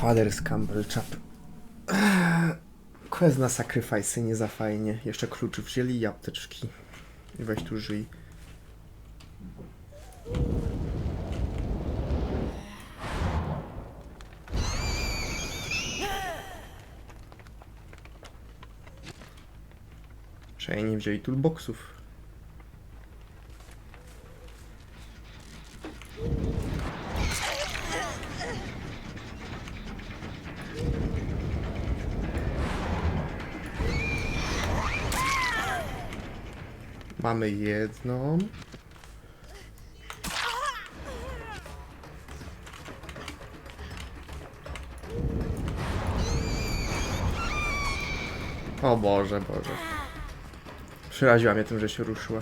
Father's Campbell Chap. Eee, Quest na sacrifice, nie za fajnie. Jeszcze kluczy wzięli i apteczki. I weź tu żyj. Przynajmniej nie wzięli toolboxów. Mamy jedną. O Boże, Boże. Przeraziła mnie tym, że się ruszyła.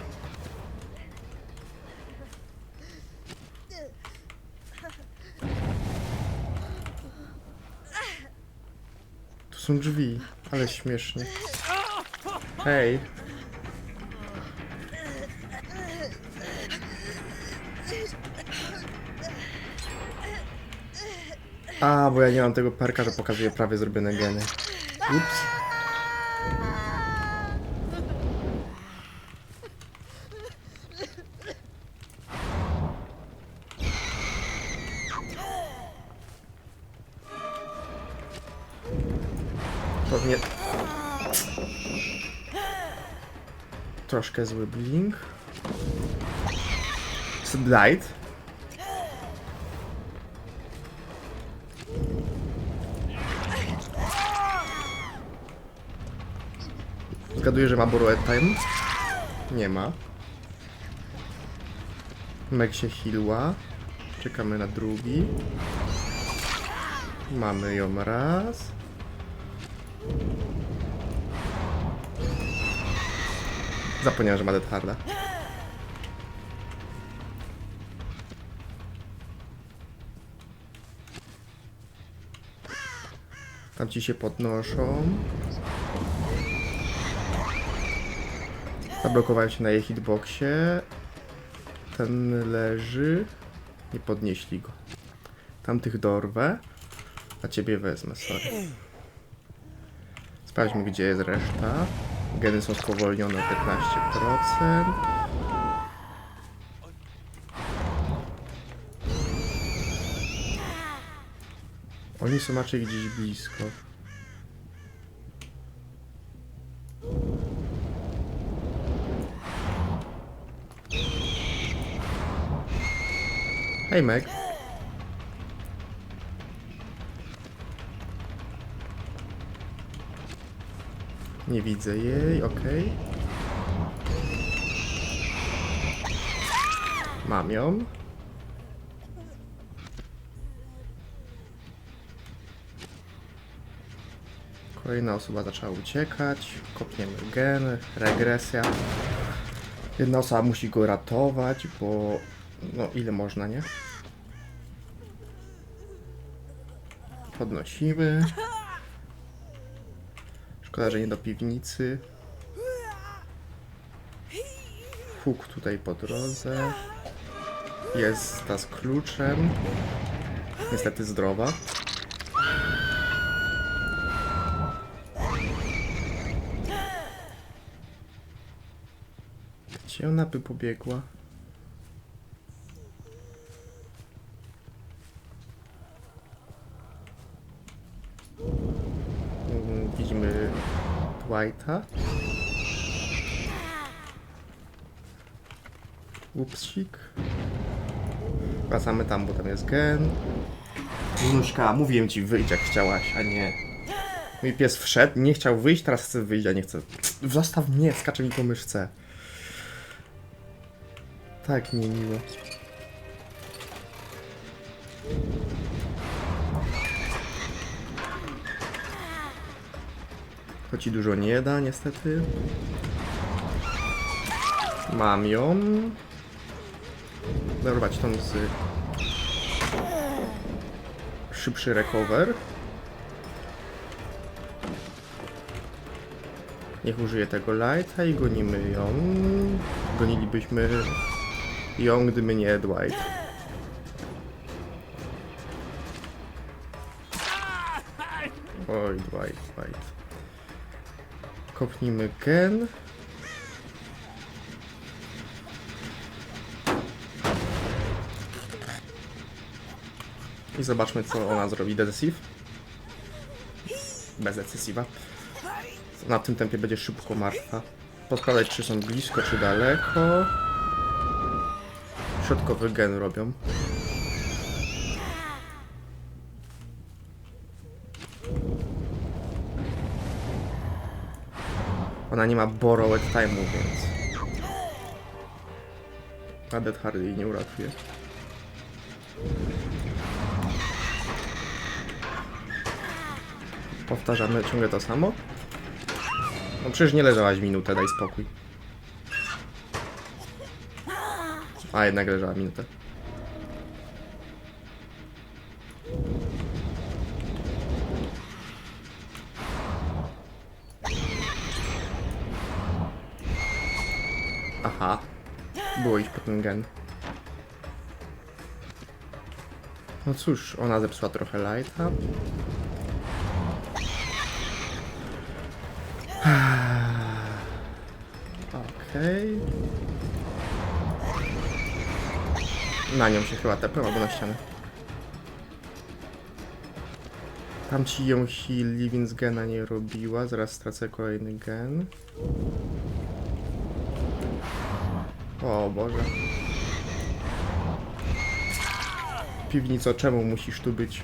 Tu są drzwi, ale śmiesznie. Hej. A, bo ja nie mam tego perka, że pokazuje prawie zrobione geny. Ups. Pewnie... Troszkę zły blink. Blight. Zgaduję, że ma Borrowed Time. Nie ma. Meg się healła. Czekamy na drugi. Mamy ją raz. Zapomniałem, że ma Death Harda. Tam ci się podnoszą. Zablokowałem się na jej hitboxie. Ten leży. Nie podnieśli go. Tamtych dorwę. A ciebie wezmę, sorry. Sprawdźmy, gdzie jest reszta. Geny są spowolnione o 15%. Oni są raczej gdzieś blisko. Hej Meg. Nie widzę jej, okej. Mam ją. Kolejna osoba zaczęła uciekać. Kopniemy gen, regresja. Jedna osoba musi go ratować, bo no ile można, nie? Podnosimy. Szkoda, że nie do piwnicy. Huk tutaj po drodze. Jest ta z kluczem. Niestety zdrowa. Gdzie ona by pobiegła? Mm, Widzimy Dwighta. Upsik. Wracamy tam, bo tam jest gen. Nuszka, mówiłem ci wyjść jak chciałaś, a nie. Mój pies wszedł, nie chciał wyjść, teraz chce wyjść, a nie chce. Zostaw mnie, skacze mi po myszce. Tak niemiło. Ci dużo nie da, niestety. Mam ją. Dorwać tą z... Szybszy recover. Niech użyje tego lighta i gonimy ją. Gonilibyśmy ją, gdyby nie Dwight. Oj, Dwight, Dwight. Kopnijmy gen. I zobaczmy, co ona zrobi. Decisive? Bez decisiva. Na tym tempie będzie szybko martwa. Podpalać, czy są blisko, czy daleko. Środkowy gen robią. Ona nie ma borrowed time'u, więc... A Dead Hardy jej nie uratuje. Powtarzamy ciągle to samo? No przecież nie leżałaś minutę, daj spokój. A jednak leżała minutę. Aha. Było iść po ten gen. No cóż, ona zepsuła trochę lighta. Okej. Na nią się chyba tepłem, albo na ścianę. Tam ci ją heali, więc gena nie robiła. Zaraz stracę kolejny gen. O Boże. Piwnico, czemu musisz tu być?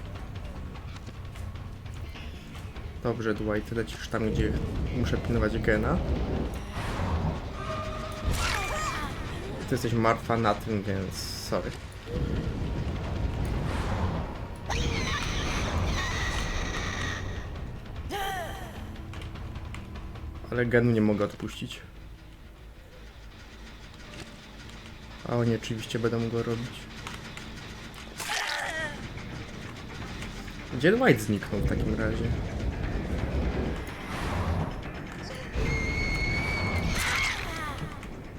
Dobrze, Dwight, lecisz tam, gdzie muszę pilnować gena. Ty jesteś martwa na tym, więc sorry. Ale genu nie mogę odpuścić. A oni oczywiście będą go robić. Gdzie Dwight zniknął w takim razie?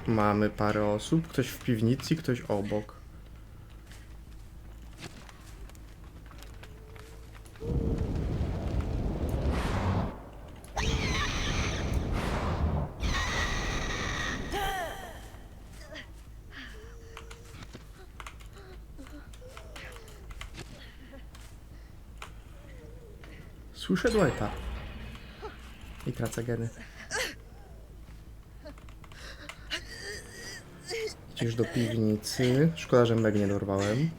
Mamy parę osób, ktoś w piwnicy, ktoś obok. Słyszę Dwighta. I tracę geny. Idziesz do piwnicy. Szkoda, że meg nie dorwałem.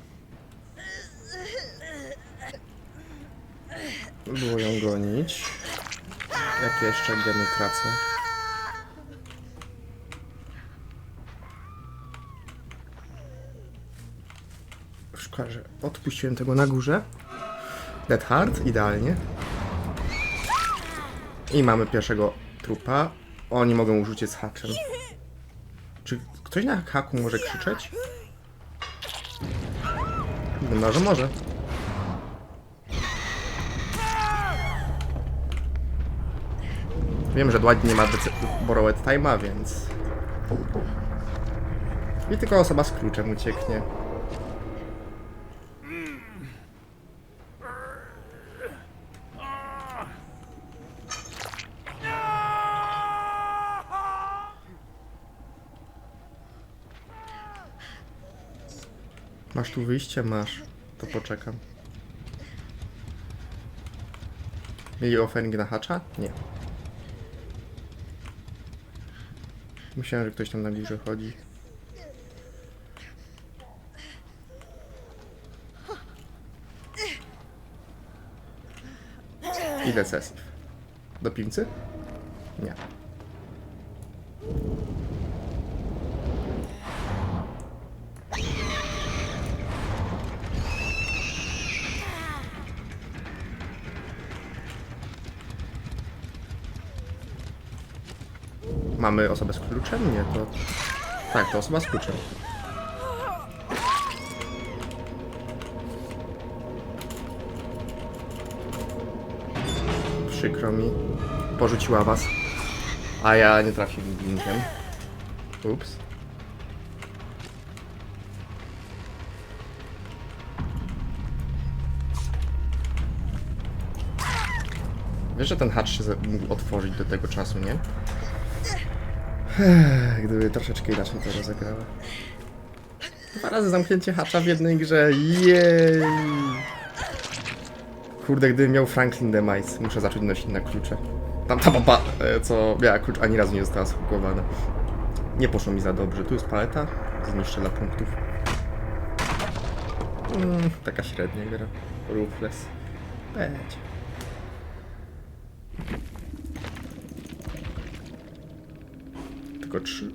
Było ją gonić. Jak jeszcze geny tracę? Szkoda, że odpuściłem tego na górze. Dead Hard, idealnie. I mamy pierwszego trupa. Oni mogą rzucić z haczem. Czy ktoś na haku może krzyczeć? No, że może. Wiem, że Dwight nie ma borrowed time'a, więc... I tylko osoba z kluczem ucieknie. Masz tu wyjście? Masz. To poczekam. Mieli offering na hacza? Nie. Myślałem, że ktoś tam na górze chodzi. Ile sesji? Do piwnicy? Nie. Mamy osobę z kluczem? Nie, to... Tak, to osoba z kluczem. Przykro mi. Porzuciła was. A ja nie trafiłem blinkiem. Ups. Wiesz, że ten hacz się mógł otworzyć do tego czasu, nie? Gdyby troszeczkę inaczej to rozegrała. Dwa razy zamknięcie hacza w jednej grze. Jej! Kurde, gdybym miał Franklin Demise, muszę zacząć nosić na klucze. Tamta baba, e, co miała klucz, ani razu nie została schukowana. Nie poszło mi za dobrze. Tu jest paleta, zniszczę dla punktów. Mm, taka średnia gra. Ruthless. Będzie. Tylko trzy.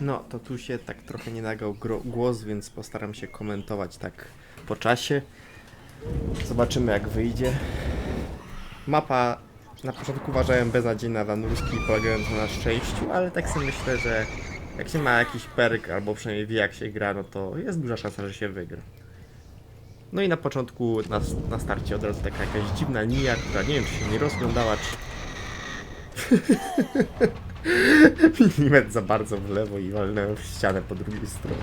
No, to tu się tak trochę nie nagał głos, więc postaram się komentować tak po czasie. Zobaczymy jak wyjdzie. Mapa na początku uważałem beznadziejna dla nurski, polegająca na szczęściu, ale tak sobie myślę, że jak się ma jakiś perk, albo przynajmniej wie jak się gra, no to jest duża szansa, że się wygra. No i na początku, na, na starcie od razu taka jakaś dziwna linia, która nie wiem czy się nie rozglądała, czy... Milimetr za bardzo w lewo i walnąłem w ścianę po drugiej stronie.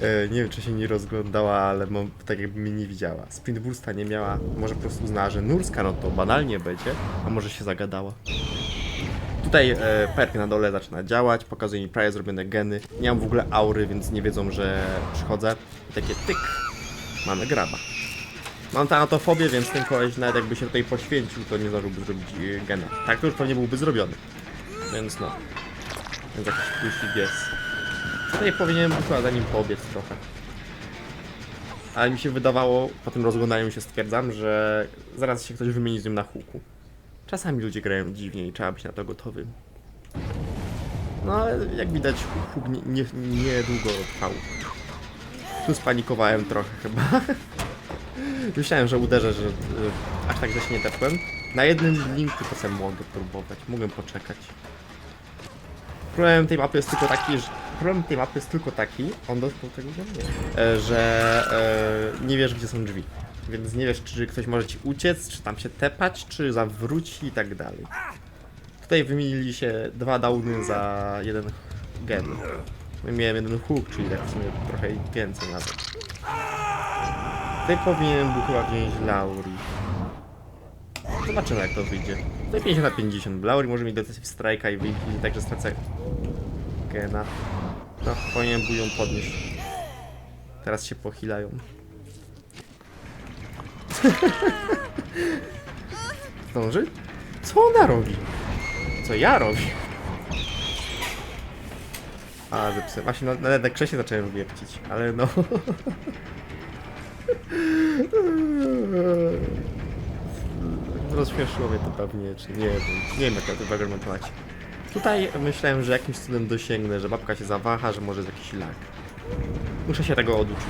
E, nie wiem czy się nie rozglądała, ale mam, tak jakby mnie nie widziała. Sprint Bursta nie miała, może po prostu uznała, że Nurska no to banalnie będzie, a może się zagadała. Tutaj e, perk na dole zaczyna działać, pokazuje mi prawie zrobione geny. Nie mam w ogóle aury, więc nie wiedzą, że przychodzę. I takie tyk, mamy graba. Mam tanatofobię, więc ten koleś nawet jakby się tutaj poświęcił, to nie zdążyłby zrobić e, gena. Tak to już pewnie byłby zrobiony. Więc no. Więc jakiś plusik jest. Tutaj powinienem chyba za nim pobiec trochę. Ale mi się wydawało, po tym rozglądaniu się stwierdzam, że zaraz się ktoś wymieni z nim na huku. Czasami ludzie grają dziwnie i trzeba być na to gotowym. No jak widać huk nie, nie, niedługo trwał. Tu spanikowałem trochę chyba. Myślałem, że uderzę, że, że aż tak że się nie tepłem. Na jednym linku to sobie mogę próbować, mogę poczekać. Problem tej mapy jest tylko taki, że problem tej mapy jest tylko taki, on dotknął tego nie, e, że e, nie wiesz gdzie są drzwi. Więc nie wiesz czy ktoś może ci uciec, czy tam się tepać, czy zawróci i tak dalej. Tutaj wymienili się dwa downy za jeden gen. Miałem jeden hook, czyli tak w sumie trochę więcej nawet. Tutaj powinienem był chyba wziąć Lauri. Zobaczymy jak to wyjdzie. Tutaj 50 na 50. Lauri może mi decyzję strajka i wyjdzie, także stracę gena. No, powinien był ją podnieść. Teraz się pochilają. Zdąży? Co ona robi? Co ja robię? A, zepsułem. Właśnie na, na, na krzesie zacząłem wiercić, ale no... Rozśmieszyło mnie to pewnie, czy nie wiem, nie wiem jak to wyargumentować. Tutaj myślałem, że jakimś cudem dosięgnę, że babka się zawaha, że może jest jakiś lag. Muszę się tego oduczyć.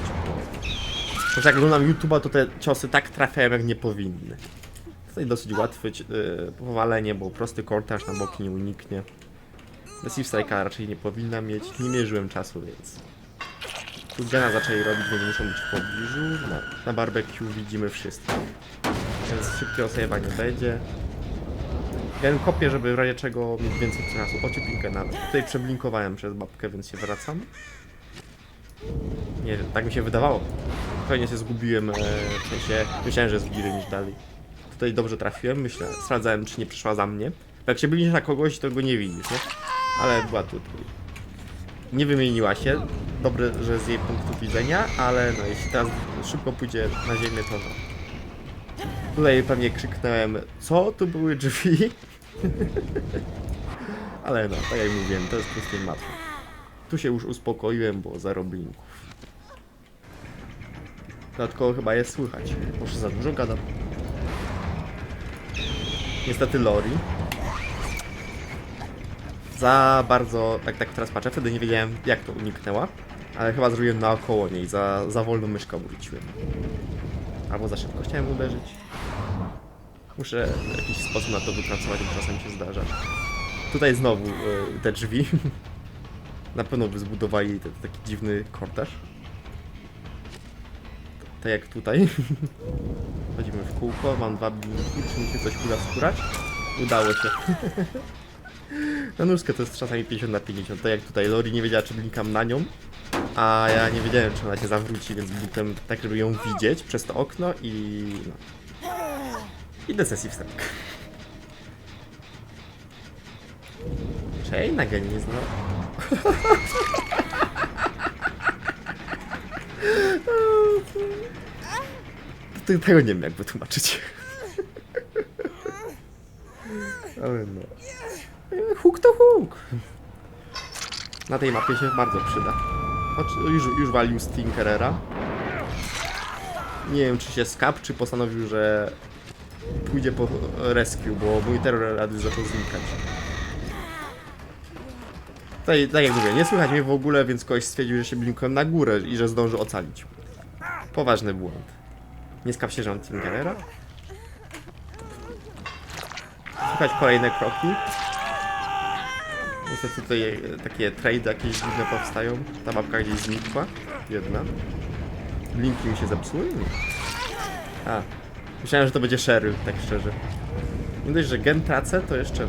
Bo jak oglądam YouTube'a, to te ciosy tak trafiają jak nie powinny. Tutaj dosyć łatwe yy, powalenie, bo prosty kortaż na boki nie uniknie. Deceive Strike'a raczej nie powinna mieć, nie mierzyłem czasu, więc... Tu Gena zaczęli robić, więc muszą być w pobliżu. Na, na barbecue widzimy wszystko. Więc szybkie osajewanie będzie. Gen kopię, żeby w razie czego mieć więcej czasu. Ociepinkę nawet. Tutaj przeblinkowałem przez babkę, więc się wracam. Nie tak mi się wydawało. Pewnie się zgubiłem, e, w sensie myślałem, że jest bliżej niż dalej. Tutaj dobrze trafiłem, myślę, sprawdzałem czy nie przyszła za mnie. Jak się bliżysz na kogoś, to go nie widzisz, nie? Ale była tutaj. Nie wymieniła się. Dobre, że z jej punktu widzenia, ale no jeśli teraz szybko pójdzie na ziemię, to no. Tutaj pewnie krzyknąłem, co? Tu były drzwi? ale no, tak jak mówiłem, to jest prostej mapy. Tu się już uspokoiłem, bo zero blinków. Dodatkowo chyba jest słychać. Może za dużo gadam. Niestety Lori. Za bardzo, tak, tak teraz patrzę, wtedy nie wiedziałem jak to uniknęła. Ale chyba zrobiłem naokoło niej, za, za wolno myszką wróciłem. Albo za szybko chciałem uderzyć. Muszę w jakiś sposób na to wypracować, bo czasem się zdarza. Tutaj znowu y, te drzwi. Na pewno by zbudowali te, taki dziwny korteż. Tak jak tutaj. Chodzimy w kółko, mam dwa blinki, czy mi się coś uda skórać? Udało się. Na nóżkę to jest czasami 50 na 50, tak jak tutaj Lori nie wiedziała czy blinkam na nią, A ja nie wiedziałem, czy ona się zawróci, więc butem tak, żeby ją widzieć przez to okno i... no. I do sesji wstępka. Czej na nie znał. To tego nie wiem jak wytłumaczyć. Ale no. Huk to huk. Na tej mapie się bardzo przyda. Już, już walił Stinkerera. Nie wiem czy się skap, czy postanowił, że pójdzie po rescue, bo mój terror radius zaczął znikać. Tutaj, tak jak mówię, nie słychać mnie w ogóle, więc ktoś stwierdził, że się blinkłem na górę i że zdąży ocalić. Poważny błąd. Nie skap się, że on Tinkerera? Słychać kolejne kroki. Niestety tutaj e, takie trade jakieś dziwne powstają. Ta mapka gdzieś znikła. Jedna. Blinki mi się zepsuły? Nie. A. Myślałem, że to będzie Sheryl, tak szczerze. Nie dość, że gen tracę, to jeszcze...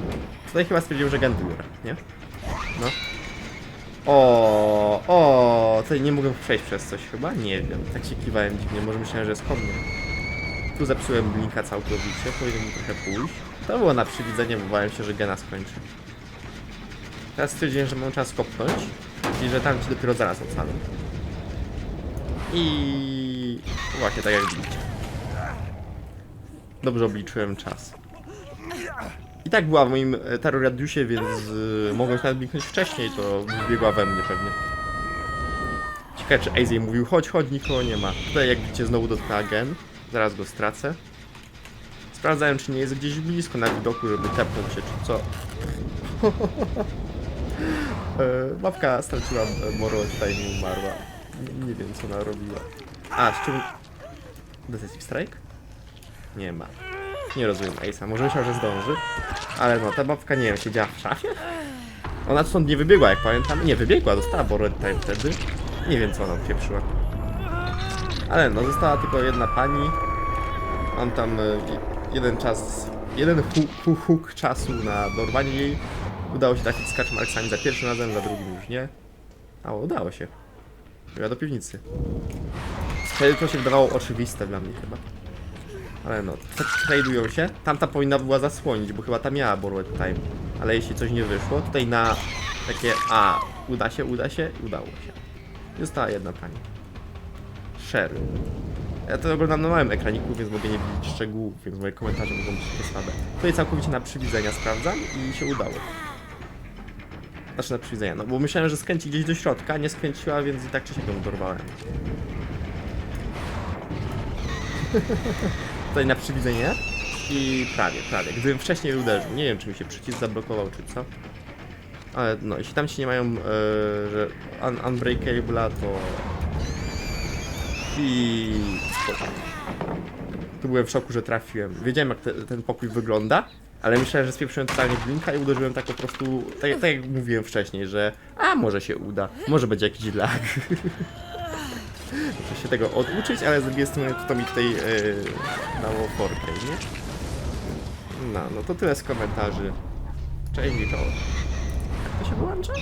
Tutaj chyba stwierdziłem, że gen biorę, nie? No. O, o, tutaj nie mogę przejść przez coś chyba? Nie wiem. Tak się kiwałem dziwnie, może myślałem, że jest komnie. Tu zepsułem blinka całkowicie, powinien mi trochę pójść. To było na przywidzenie, bo bałem się, że gena skończy. Teraz stwierdziłem, że mam czas kopnąć i że tam ci dopiero zaraz ocalę. I właśnie tak jak widzicie. Dobrze obliczyłem czas. I tak była w moim e, terror radiusie, więc y, mogłem się nawet bliknąć wcześniej, to biegła we mnie pewnie. Ciekawe czy AZ mówił, chodź, chodź, nikogo nie ma. Tutaj jak widzicie znowu dotknęła gen, zaraz go stracę. Sprawdzałem czy nie jest gdzieś blisko na widoku, żeby tepnąć się czy co. e, mapka straciła e, moro, tutaj mi umarła. Nie, nie wiem co ona robiła. A, z czym... Decisive Strike? Nie ma. Nie rozumiem Ace'a, może myślał, że zdąży. Ale no, ta babka, nie wiem, siedziała w szafie? Ona stąd nie wybiegła, jak pamiętam. Nie, wybiegła, dostała borrowed time wtedy. Nie wiem, co ona odpieprzyła. Ale no, została tylko jedna pani. Mam tam e, jeden czas, jeden hu- hu- huk czasu na dorwanie jej. Udało się trafić z kaczmarksami za pierwszym razem, za drugim już nie. A, udało się. Była do piwnicy. Wtedy to się wydawało oczywiste dla mnie chyba. Ale no, tradują się. Tamta powinna była zasłonić, bo chyba ta miała borrowed time. Ale jeśli coś nie wyszło, tutaj na takie A, uda się, uda się, udało się. Została jedna pani. Sherry. Ja to oglądam na małym ekraniku, więc mogę nie widzieć szczegółów, więc moje komentarze mogą być słabe. Tutaj całkowicie na przywidzenia sprawdzam i się udało. Znaczy na przywidzenia, no bo myślałem, że skręci gdzieś do środka, nie skręciła, więc i tak czy siak ją dorwałem. Tutaj na przywidzenie i prawie, prawie. Gdybym wcześniej uderzył, nie wiem czy mi się przycisk zablokował czy co. Ale no, jeśli tam ci nie mają, e, że un unbreakable'a, to... I... Tu byłem w szoku, że trafiłem. Wiedziałem jak te, ten pokój wygląda, ale myślałem, że spieprzyłem totalnie blinka i uderzyłem tak po prostu, tak, tak jak mówiłem wcześniej, że a może się uda, może będzie jakiś lag. Muszę się tego oduczyć, ale z drugiej strony to mi tutaj yy, dało forkę, nie? No, no to tyle z komentarzy. Cześć. Jak to się wyłącza?